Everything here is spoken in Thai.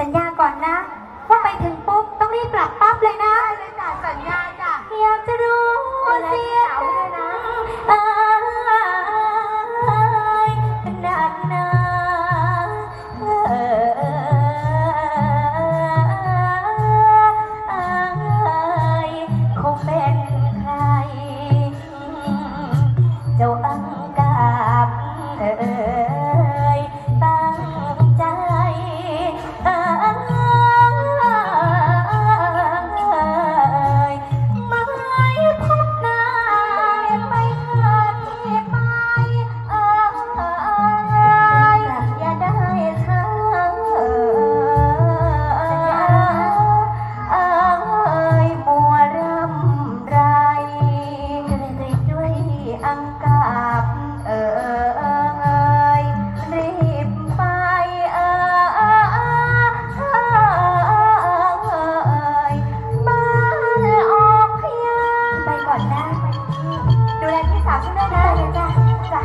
สัญญาก่อนนะ ว่าไปถึงปุ๊บต้องรีบกลับปั๊บเลยนะได้จ้ะสัญญาจ้ะอยากจะรู้เสียงเอ้ยหนักหนาเอ้ยคงเป็น นะ ดูแลพี่สาวช่วยด้วยนะจ้ะจ้ะ